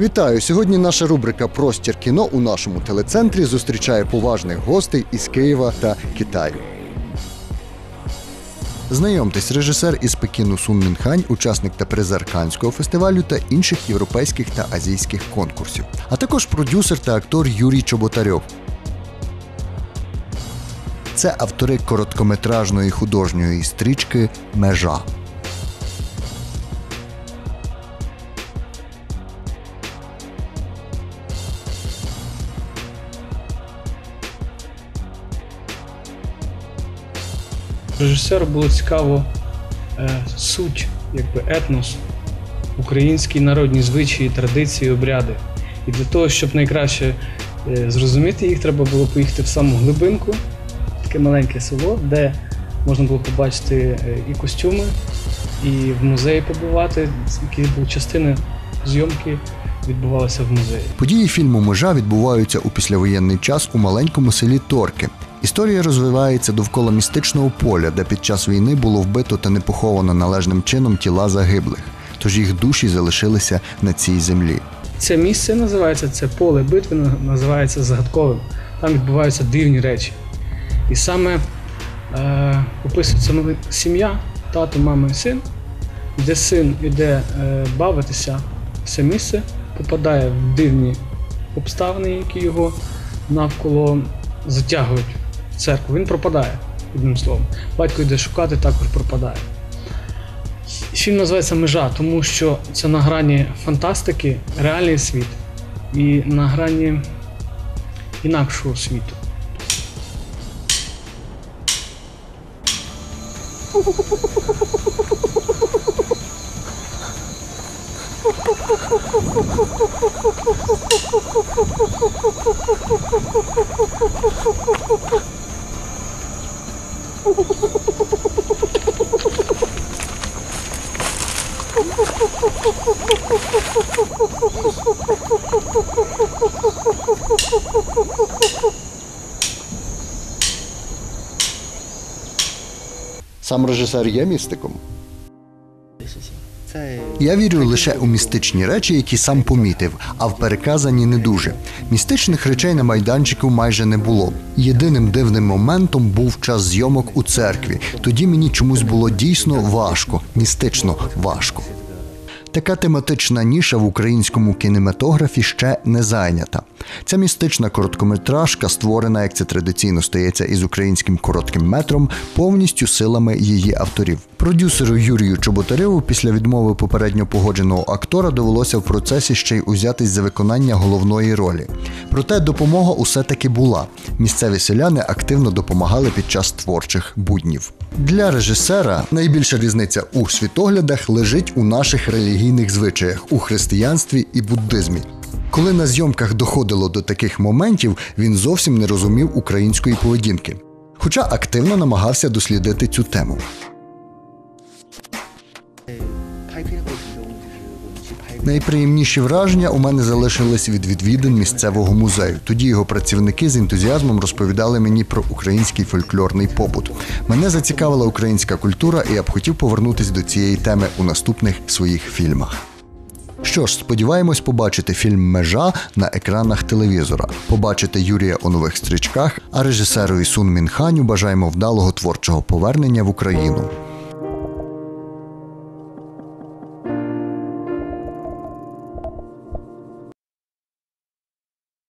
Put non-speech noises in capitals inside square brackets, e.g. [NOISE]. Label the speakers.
Speaker 1: Вітаю! Сьогодні наша рубрика Простір кіно у нашому телецентрі зустрічає поважних гостей із Києва та Китаю. Знайомтесь, режисер із Пекіну Сун Мінхань, учасник та призер Канського фестивалю та інших європейських та азійських конкурсів, а також продюсер та актор Юрій Чоботарьов. Це автори короткометражної художньої стрічки Межа.
Speaker 2: Режисеру було цікаво е, суть, якби етнос, українські народні звичаї, традиції, обряди. І для того, щоб найкраще е, зрозуміти їх, треба було поїхати в саму глибинку, таке маленьке село, де можна було побачити е, і костюми, і в музеї побувати, які були частини зйомки відбувалися в музеї.
Speaker 1: Події фільму Межа відбуваються у післявоєнний час у маленькому селі Торки. Історія розвивається довкола містичного поля, де під час війни було вбито та не поховано належним чином тіла загиблих. Тож їх душі залишилися на цій землі.
Speaker 2: Це місце називається, це поле битви називається загадковим. Там відбуваються дивні речі. І саме е, описується сім'я, тато, мама і син, де син іде е, бавитися в це місце, попадає в дивні обставини, які його навколо затягують церкву. Він пропадає, одним словом. Батько йде шукати, також пропадає. Фільм називається Межа, тому що це на грані фантастики, реальний світ і на грані інакшого світу. [LAUGHS]
Speaker 1: Сам режисер є містиком.
Speaker 3: 在
Speaker 1: Я вірю лише у містичні речі, які сам помітив, а в переказані не дуже. Містичних речей на майданчику майже не було. Єдиним дивним моментом був час зйомок у церкві. Тоді мені чомусь було дійсно важко, містично важко. Така тематична ніша в українському кінематографі ще не зайнята. Ця містична короткометражка, створена, як це традиційно стається із українським коротким метром, повністю силами її авторів. Продюсеру Юрію Чоботареву після відмови попередньо погодженого актора довелося в процесі ще й узятись за виконання головної ролі. Проте допомога усе таки була. Місцеві селяни активно допомагали під час творчих буднів. Для режисера найбільша різниця у світоглядах лежить у наших релігійних звичаях у християнстві і буддизмі. Коли на зйомках доходило до таких моментів, він зовсім не розумів української поведінки, хоча активно намагався дослідити цю тему. Найприємніші враження у мене залишились від відвідин місцевого музею. Тоді його працівники з ентузіазмом розповідали мені про український фольклорний побут. Мене зацікавила українська культура, і я б хотів повернутися до цієї теми у наступних своїх фільмах. Що ж, сподіваємось побачити фільм Межа на екранах телевізора, побачити Юрія у нових стрічках, а режисеру Ісун Мінханю бажаємо вдалого творчого повернення в Україну.